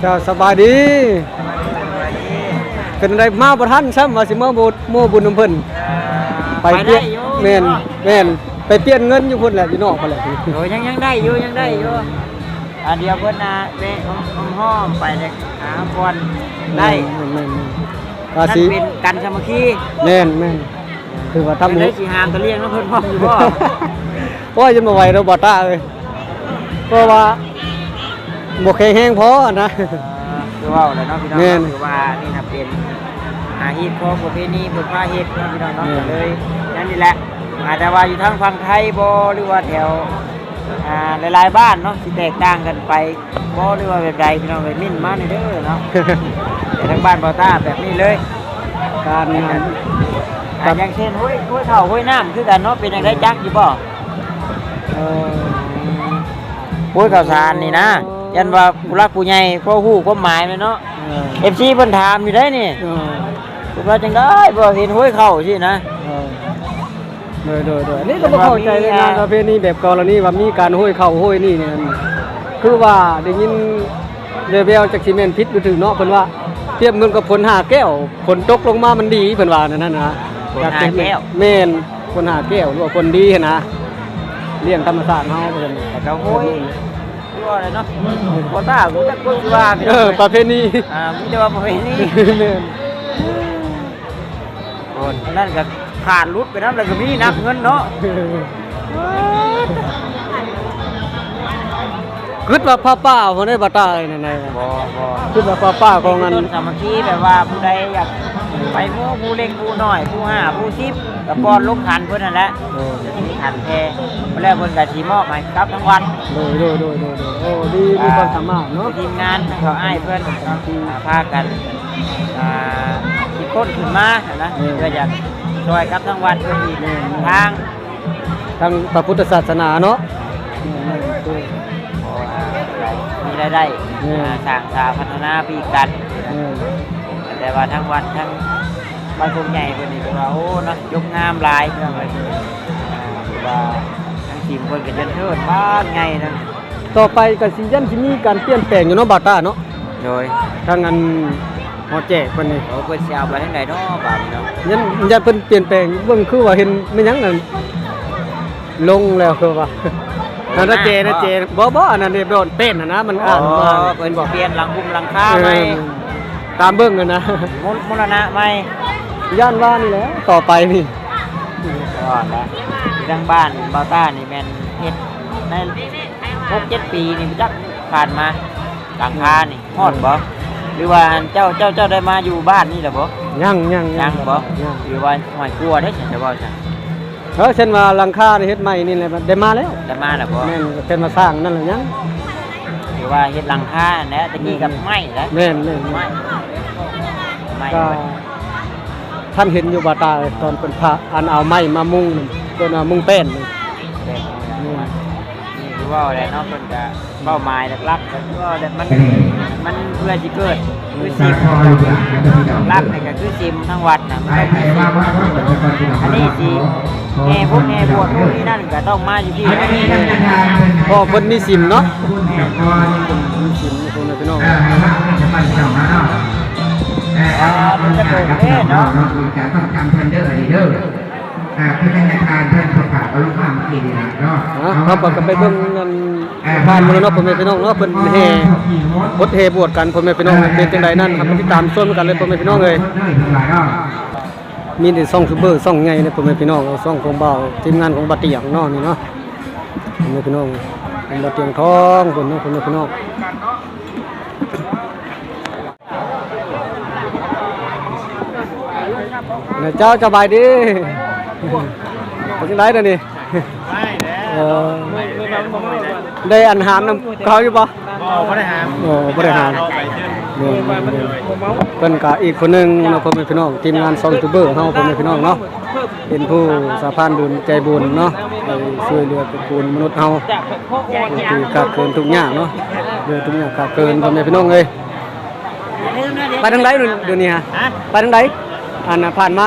เจ้าสบายดี เป็นอะไรมาบ่ทันซ้ำว่าสิมาบ่โมบุญน้ำเพิ่นไปเปลี่ยนแม่นแม่นไปเปลี่ยนเงินอยู่พุ่นแหละอยู่นอกพุ่นแหละโอ้ยยังยังได้อยู่ยังได้อยู่อันเดียวเพิ่นน่ะเวะอ้อมห้อมไปเลยหาบอลได้แม่นแม่นแม่นกานั่นสิเป็นกันสามัคคีแม่นแม่นคือว่าทำได้สิหามตะเลียงน้ำเพิ่นพร้อมอยู่บ่โอ้ยจะมาไหวเราบ่ตาเอ้ยเพราะว่า บ่แข็งแรงพอนะเอ่อคือว่าเลยเนาะพี่น้องแม่นคือว่านี่น่ะเป็นอาฮีตของประเพณีบุญพาเฮ็ดเนาะพี่น้องเนาะแม่นก็เลยนั่นนี่แหละอาจจะว่าอยู่ทางฝั่งไทยบ่หรือว่าแถวอ่าหลายๆบ้านเนาะสิแตกต่างกันไปบ่หรือว่าแบบใดพี่น้องไปมิ่นมานี่เด้อเนาะแต่ทางบ้านบ่าวต้าแบบนี้เลยการงานอะอย่างเช่นห้วยห้วยเข่าห้วยน้ำคือกันเนาะเป็นอย่างไรจักอยู่บ่เอ่อห้วยข่าวสารนี่นะ ยันว่าผู้รักผู้ใหญ่พ่อฮู้ความหมายมันเนาะเอ่อ FC เพิ่นถามอยู่ได้นี่เอ่อผมว่าจังได้บ่เห็นห้วยเข่าสินะ โดยโดยโดยนี่ก็บ่เข้าใจในงานประเพณีแบบกรณีว่ามีการห้อยเข้าห้อยนี่เนี่ยคือว่าได้ยินเรเบลจากซีเมนต์พิษอยู่ถึงเนาะเพิ่นว่าเทียบเงินกับผลหาแก้วฝนตกลงมามันดีเพิ่นว่านั่นน่ะนะผลหาแก้วแม่นผลหาแก้วหรือว่าผลดีหั้นนะเลี้ยงธรรมชาติเฮาเพิ่นแต่ก็ห้วยคือ ว่าอะไรเนาะบ่ต้ารู้จักคนว่าพี่เอน้องอประเพณีอ่ามีแต่ว่าประเพณีแม่นคนนั่นก็ขาดรุดไปนำแล้วก็มีนับเงินเนาะคิดว่าพ่อป้าคนได้บ่ตายนั่นน่ะบ่บ่คิดว่าพ่อป้าของเงิอันนสามัคคีแบบว่าผู้ใดอยาก ไปหมู่ผู้เล็กผู้น้อยผู้ห้าผู้สิบกับป้อนลูกขันเพิ่นนั่นแหละโอ้จะมีขันแพรเมื่อแรกเพิ่นก็สิมอบให้กับทั้งวัดโดยโดยโดยโดยโดยโอ้ดีมีความสามารถเนาะทีมงานทั้งเขาอ้ายเพิ่นที่พากันอ่าคิดค้นขึ้นมานะเพื่ออยากช่วยกับทั้งวัดเพิ่นอีกทางทางพระพุทธศาสนาเนาะขออ่ามีรายได้อืมอ่าสร้างสาพัฒนาปีกัน แต่ว่าทั้งวัดทั้งบ้านคงใหญ่เพิ่นนี่ก็ว่าโอ้เนาะยกงามหลายเรื่องเลยอ่าคือว่าทั้งทีมเพิ่นก็จะเทิดบ้านใหญ่นั่นต่อไปก็สิยันสิมีการเปลี่ยนแปลงอยู่เนาะบาต้าเนาะโดยทางอันหอแจกเพิ่นนี่โอ้เพิ่นสิเอาไปทางใดเนาะบาดนี้เนาะยันยันเพิ่นเปลี่ยนแปลงเบิ่งคือว่าเห็นไม่หยังนั่นลงแล้วคือว่านั่นนะเจนะเจบ่บ่อันนั้นนี่โดนเต้นน่ะนะมันอ่านมาเพิ่นสิเปลี่ยนหลังคุมหลังคาเอใหม่อ ตามเบิ่งกันนะมุมรณะใหม่ย่านว่านี่แหละต่อไปนี่ก่อนละที่ทางบ้านบาวต้านี่แม่นเฮ็ดใน6-7ปีนี่จักผ่านมาหลังคานี่ฮอดบ่หรือว่าเจ้าเจ้าเจ้าได้มาอยู่บ้านนี่ล่ะบ่ยังยังยังบ่ยังหรือว่าหอยกลัวได้ฉันจะบอกฉันเออเช่นว่าหลังคานี่เฮ็ดใหม่นี่แหละได้มาแล้วจะมาแล้วบ่แม่นเช่นมาสร้างนั่นแหละยัง หรือว่าเฮ็ดหลังคาแหนะตะกี้กับไม้แล้วแม่นแม่นไม้ไม้ก็ท่านเห็นอยู่บาตาตอนเป็นพระอันเอาไม้มามุงนั่นเพิ่นเอามุงแป้นนี่นี่คือว่าอะไรเนาะเพิ่นก็เป้าหมายหลักๆก็คือว่าแบบมัน มันเพื่อสิเกิดคือสิมหลักนี่ก็คือสิมทั้งวัดนะมันต้องมีสิมอันนี้สิแห่พวกแห่บวชพวกนี้นั่นก็ต้องมาอยู่ที่นี่พอเพิ่นมีสิมเนาะมีสิมคนน่ะพี่น้องอ่าเป็นกระโดดเล่นเนาะจะต้องจำเพิ่นเด้อไอ้เด้ออ่าเพื่อนในการเพิ่นประกาศเอาลูกค้ามากินนะเนาะเขาบอก็ไปเบิ่งนั่น ผ่านมื้อเนาะพ่อแม่พี่น้องเนาะเพิ่นแห่บดแห่บวชกันพ่อแม่พี่น้องเป็นจังไดนั่นครับติดตามชมกันเลยพ่อแม่พี่น้องเอ้ยเด้อทั้งหลายเนาะมีแต่ซ่องซูเปอร์ซ่องใหญ่นะพ่อแม่พี่น้องเอาซ่องของเบาทีมงานของบัดเตียงเนาะนี่เนาะพ่อแม่พี่น้องเป็นบัดเตียงทองคนเนาะพ่อแม่พี่น้องเนี่ยเจ้าสบายดีเป็นจังไดเด้อนี่เออ ได้อันหามนำเขาอยู่บ่บ่ได้หามโอ้บ่ได้หามเอาไปเชิญเบิ่งเบิ่งเบิ่งเพิ่นก็อีกคนหนึงเนาะพ่อแม่พี่น้องทีมงานซ่องซูเปอร์เฮาพ่อแม่พี่น้องเนาะเป็นผู้สะพานบุญใจบุญเนาะไปช่วยเหลือเป็นคุณมนุษย์เฮาที่ขาดเกินทุกอย่างเนาะเดือทุกอย่างขาดเกินพ่อแม่พี่น้องเอ้ยไปทางใดเดี๋ยวนี้ฮะฮะไปทางใดอันน่ะผ่านมา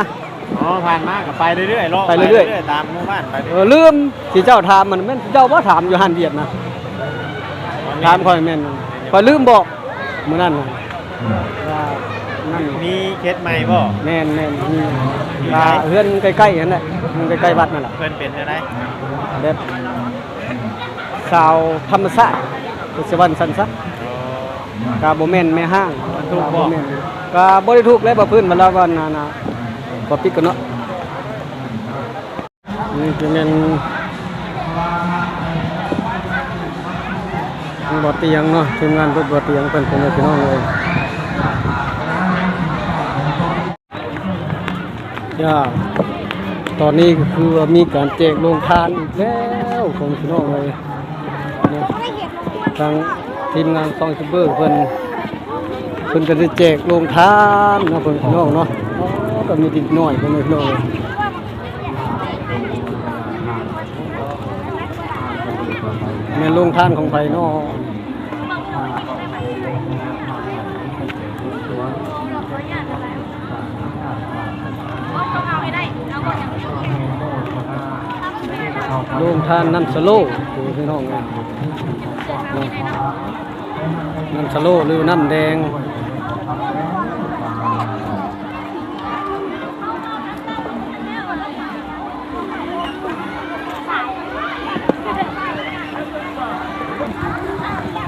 อ๋อผ่านมาก็ไปเรื่อยๆเลาะไปเรื่อยๆๆตามหมู่บ้านไปเออลืมที่เจ้าถามมันแม่นเจ้าบ่ถามอยู่หันเวียดนะ ถามค่อยแม่นค่อยลืมบอกมื้อนั้นน่ะว่านั่นมีเคสใหม่บ่แม่นแม่นมีลาเฮือนใกล้ๆนั่นแหละเฮือนใกล้ๆวัดนั่นแหละเพิ่นเป็นอะไรแบบสาวธรรมชาติคือสิวันสันซะกาบ่แม่นแม่ห้างถูกกาบ่บ่แม่นกาบ่ได้ถูกแล้วบ่พื้นมันแล้วว่านานาบ่ปิดกันเนาะนี่คือแม่น บ่เตียงเนาะทีมงานรถบ่เตียงเพิ่นเป็นพี่น้องเลยย่าตอนนี้ก็คือมีการแจกโรงทานอีกแล้วของพี่น้องเลยเนาะทางทีมงานซองซูเปอร์เพิ่นเพิ่นก็จะแจกโรงทานนะเพิ่นพี่น้องเนาะก็มีดิดหน่อยเพิ่นพี่น้องเลยแม่นโรงทานของไผเนาะ โรงทานนันสโลดูพี่น้องนะนันสโลหรือน้ำแดง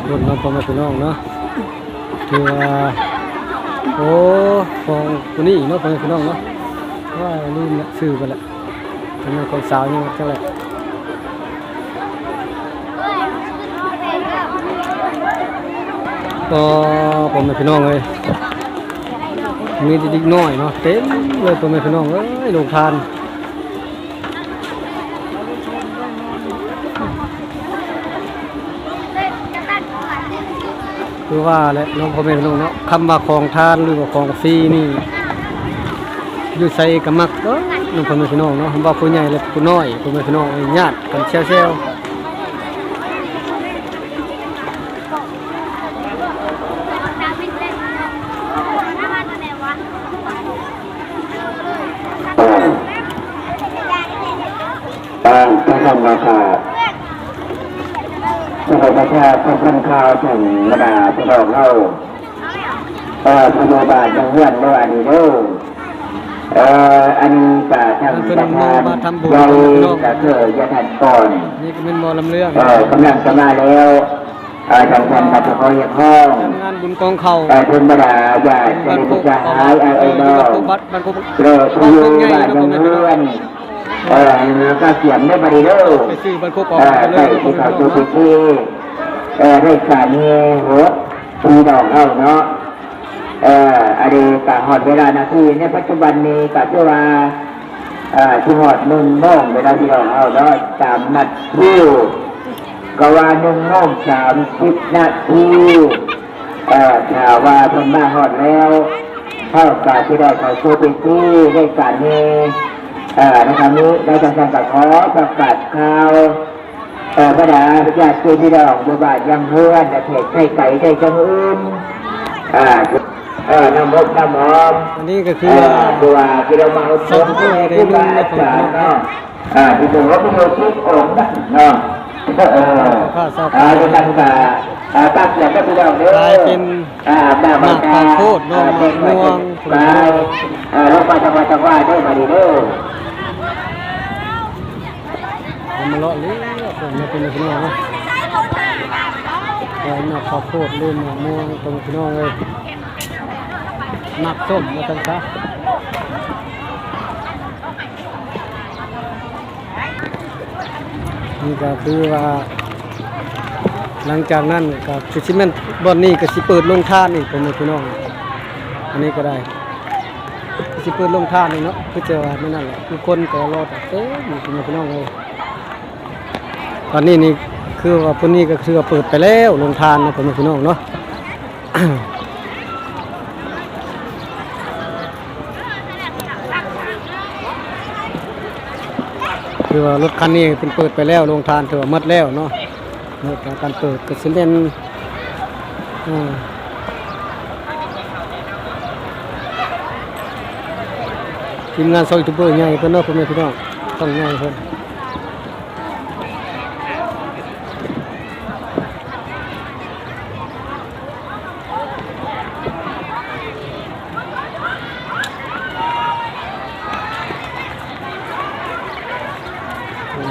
รุ่นน้องพ่อม่พี่น้องเนาะคือว่าโอ้ของคนนี้เนาะพ่อแม่พี่น้องเนาะว่าลืมละซื้อไปละทำไมคนสาวยังจังแหละ ก็ผมเป็นพี่น้องเลยมีเดิกน้อยเนาะเต็มเลยผมเป็นพี่น้องเอ้ยลงทานคือว่าแหละน้องพ่อแม่พี่น้องเนาะคำว่าของทานหรือว่าของฟรีนี่อยู่ใส่กระมักเอ้ยน้องพ่อแม่พี่น้องเนาะคำว่าผู้ใหญ่และผู้น้อยพ่อแม่พี่น้องเอ้ยญาติกันเชี่ยวามพระธรรมราชาพระธรรมราชาพระพันข่าวถึงระดาพระดอกเล่าเอ่อพระโมบาทยังเลื่อนเมื่ออันนี้เด้อเอ่ออันนี้ก็ทำประธานเราก็เกิดยทันก่อนนี่ก็เป็นหมอลำเรื่องเอ่อกำลังจะมาแล้วเอ่อทางท่านพัฒนาเยห้องทำงานบุญกองเขาเอ่อคุณบดาญาติบ้านเป็นโคกจะหายไอ้ไอ้เอน้อองบ้านโคกบัดบ้านโคกเลิกบ้านอยู่โคกใหญ่บ้านนะยังผมเลื่อนเออ แล้วก็เสียมได้บริเด้อไปซื้อบ้านโคกออกเออไปเลยที่เขาดูที่ที่เออได้สามีหัวปีดอกเข้าเนาะเอออันนี้กะหอดเวลานาทีในปัจจุบันนี้กะชื่อว่าเอ่อที่หอดหนึ่งโมงเวลาที่ดอกเข้าเนาะตามนัดคิวก็ว่าหนึ่งโมงสามสิบนาทีเออถ้าว่าเพิ่นมาหอดแล้วเท่ากับที่ได้เขาชูเป็นที่ได้การนี้ เอ่อในครั้งนี้ได้จังสังกัดขอประกาศข่าวเอ่อพระดาพระญาติพี่น้องบัวบาทยังเพื่อนแต่เทศไทยไก่ไทยจังอื่นอ่าเอ่อน้ำมดน้ำหอมอันนี้ก็คือเอ่อว่าตัวที่เรามาอุดหนุนผู้บาอาจารย์เนาะอ่าที่ผมว่าพี่โยชิโองค์นะเนาะเอออ่าด้วยกันกับอ่าตั้งแต่ก็พี่น้องเด้ออ่าหน้าบ้านอ่าเป็นม่วงกายอ่าลงมาจังหวัดจังหวัดด้วยมาดีเด้อเอา มาเลาะเลยผมมาเป็นพี่น้องเนะเอาหนักข้าวโพดลืมหมกม่วงตรงพี่น้องเลยหนักส้มมาตั้งซะนี่ก็คือว่าหลังจากนั้นก็คือชิแม่นบอนนี้ก็สิเปิดลงท่านอีกผมพี่น้อง อันนี้ก็ได้สิเปิดลงท่านี่เนาะคือเจอไม่นั่นแหละคือคนก็รอแต่เต้อยู่ผมพี่น้องเลย ตอนนี้นี่คือว่าพุ่นนี้ก็คือว่าเปิดไปแล้วลงทานนะผมพี่น้องเนาะคือว่ารถคันนี้เป็นเปิดไปแล้วลงทานถือว่าหมดแล้วเนาะเมื่อการเปิดก็สิเป็นอ่าทีมงานซอยยูทูบเบอร์ใหญ่เพิ่นเนาะพ่อแม่พี่น้องต้องใหญ่เพิ่น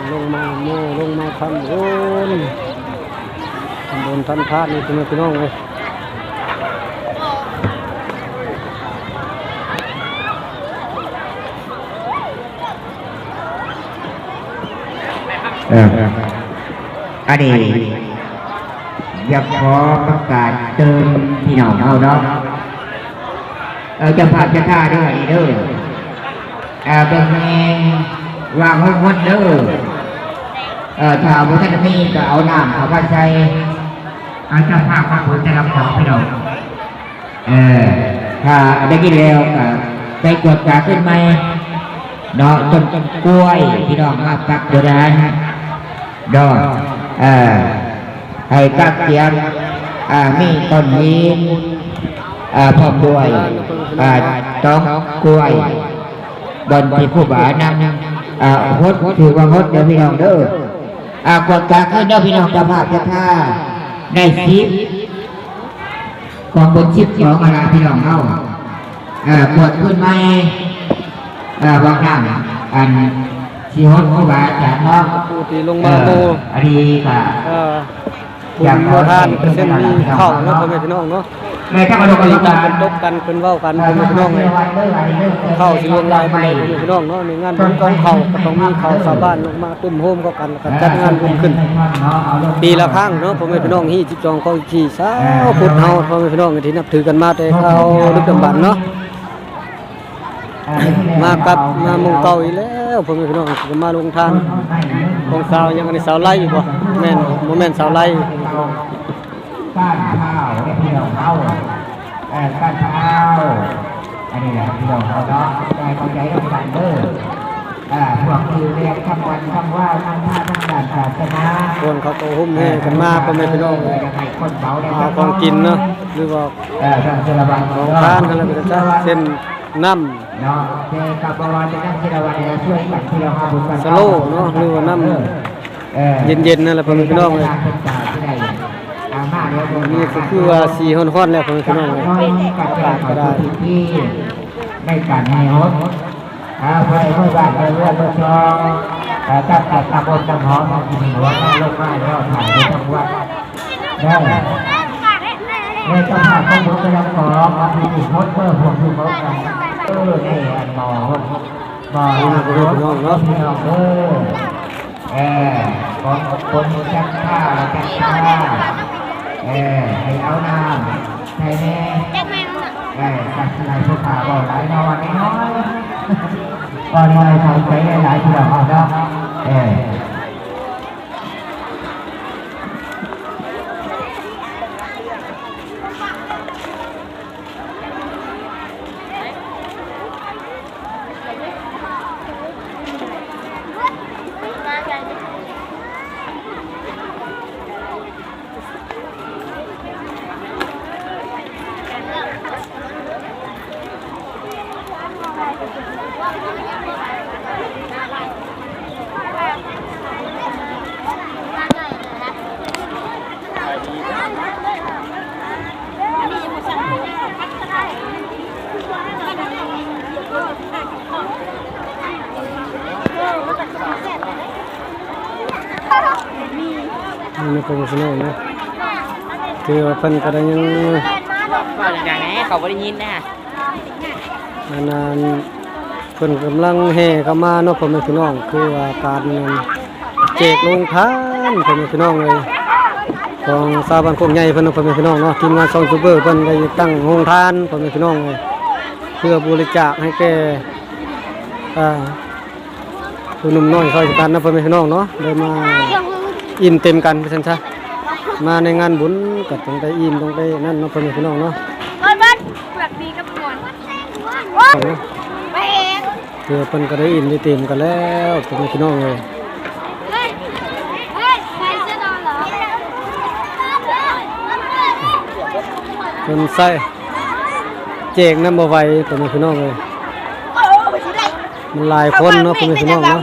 น ลงมาโม่ลงมาทำโอน ทำบนทันพระนี่เป็นพี่น้องเลยอออันนี้อยากขอประกาศเติมพี่น้องเอาเนาะเออจะภาจะท่าด้อนี่เด้อเออเป็นเงวางห้องวัดเด้อเออถ้าบุท่านมีก็เอาน้ำเอาผ้าใส่ เอาเจ้าภาพมาบุญจะรับของพี่น้องเออถ้าได้กินแล้วก็ไปกดกาขึ้นไหมเนาะต้นกล้วยพี่น้องมาปักโบราณดอกเอ่อให้กักเสียงอ่ามีต้นนี้อ่าพร้อมด้วยอ่าต้องกล้วยบนที่ผู้บ่านำอ่าฮดถือว่าฮดเดี๋ยวพี่น้องเด้ออ่ากดกากให้เด้อพี่น้องจะภาพจะท่า ได้ซิปของบนชิปของอะไรพี่น้องเฮาเอ่ากดขึ้นไหมอ่าบางครั้งอันที่ฮดผู้บ่าจะเนาะผู้ที่ลงมาโม่อันนี้ค่ะเอ่อบุญโมทานเส้นมีเข้าเนาะพ่อแม่พี่น้องเนาะ แม่ถ้ามาดูกันมีกัการเป็นตบกันเป็นเว้ากันพ่อแม่พี่น้องเลยเข้าสิลงลายไปเลยพ่อแม่พี่น้องเนาะในงานบุญกองเข้าก็ต้องมีเข้าชาวบ้านลงมาตุ้มโฮมก็กันแล้วก็จัดงานบุญขึ้น ปีละครั้งเนาะพ่อแม่พี่น้องที่จิบจองของที่สาวพุทธเฮาพ่อแม่พี่น้องที่นับถือกันมาแต่เขาลึกดำบรรพ์เนาะมากับมาหมองเก่าอีกแล้วพ่อแม่พี่น้องก็มาลงทานของสาวยังอันนี้สาวไล่อยู่บ่แม่นบ่แม่นสาวไล่ ก้านข้าวนี่พี่น้องเขาเออก้านข้าวอันนี้แหละพี่น้องเขาเนาะได้เข้าใจต้องการเด้ออ่าพวกคือเรียกคำวันคำว่าทางท่าทางด่านศาสนาคนเขาก็หุ้มแห่กันมาพ่อแม่พี่น้องเยังไงคนเบาเอาของกินเนาะหรือว่าเออทางสารวัตรของทานอะไรก็จะเส้นน้ำเนาะเจกับประวัตินั่งสารวัตรเนี่ยช่วยกันที่เราหาบุญกันสโลเนาะหรือว่าน้ำเย็นๆนั่นแหละพ่อแม่พี่น้องเลย นี่ก็คือว่าสีฮ้อนๆแล้วพ่อแม่พี่น้องเลยกับการก็ได้ที่ในการให้ฮดอาไปเมื่อวานไปเรื่องเมื่อชองแต่ตั้งแต่ตำบลตำหอมมากินหัวมาลงมาแล้วถ่ายในจังหวัดได้ในจังหวัดต้องรู้ไปยังของมาพิจิตรฮดเพื่อพวกที่เขากันเออนี่อันหมอฮดหมอฮดพี่น้องเนาะพี่น้องเออเออของคนจักข้าจักข้า เออให้เอาน้ำใส่แน่เออจัดสลายผู้ขาบอกหลายนอนน้อยก็น้อยทำใจได้หลายที่เราเอาเนาะเออ นี่พ่อแม่พี่น้องเนาะคือว่าเพิ่นก็ได้ยังว่าอย่างไงเขาไม่ได้ยินนะอันนั้นเพิ่นกำลังแห่เข้ามาเนาะพ่อแม่พี่น้อง คือว่าการแจกลงทานพ่อแม่พี่น้องเลยของชาวบ้านโคกใหญ่เพิ่นเนาะพ่อแม่พี่น้องเนาะทีมงานซองซูเปอร์เพิ่นได้ตั้งโรงทานพ่อแม่พี่น้องเลยเพื่อบริจาคให้แก่อ่าผู้หนุ่มน้อยซอยสกันนะพ่อแม่พี่น้องเนาะได้มา อิ่มเต็มกันไปซั่นซะมาในงานบุญก็ต้องได้อิ่มต้องได้นั่นเนาะพ่อแม่พี่น้องเนาะเฮ้ยบ้านเปลือกดีกับหมอนไปเองเพื่อเพิ่นก็ได้อิ่มได้เต็มกันแล้วพ่อแม่พี่น้องเลยเฮ้ยเฮ้ยใครจะนอนเหรอเพิ่นใส่แจกน้ำบ่ไหวพ่อแม่พี่น้องเลยโอ้ไม่ใช่ไรมันหลายคนเนาะพ่อแม่พี่น้องเนาะ